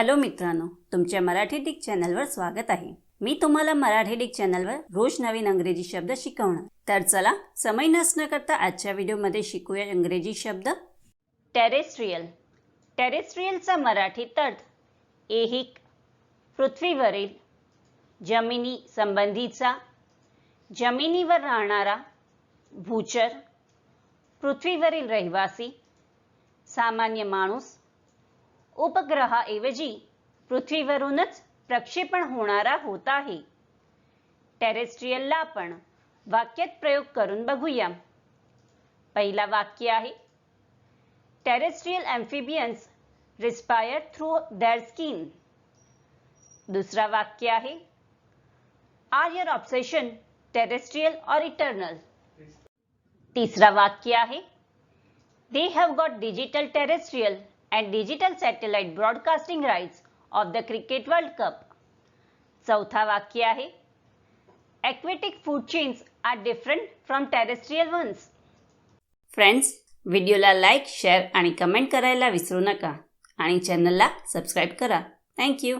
Hello मित्रांनो तुमच्या Marathi Dick चॅनलवर स्वागत आहे. मी तुम्हाला मराठी डिक चॅनलवर रोज नवीन अंग्रेजी शब्द शिकवणार. तर चला समय नसणं करता आजच्या व्हिडिओमध्ये शिकूया इंग्रजी शब्द. टेरेस्ट्रियल. टेरेस्ट्रियलचा मराठीत अर्थ ऐहिक पृथ्वीवरील जमिनी संबंधीचा जमिनीवर राहणारा भूचर पृथ्वीवरील रहिवासी सामान्य माणूस उपग्रहाऐवजी पृथ्वीवरूनच प्रक्षेपण होणारा होत आहे. टेरेस्ट्रियलला आपण वाक्यात प्रयोग करून बघूया. पहिला वाक्य आहे terrestrial amphibians respire through their skin. दुसरा वाक्य आहे are your obsession terrestrial or eternal. तिसरा वाक्य आहे they have got digital terrestrial and digital satellite broadcasting rights of the Cricket World Cup. चौथा वाक्य आहे Aquatic food chains are different from terrestrial ones. Friends व्हिडिओला लाईक शेअर आणि comment करायला विसरू नका आणि चॅनलला सबस्क्राईब करा थँक्यू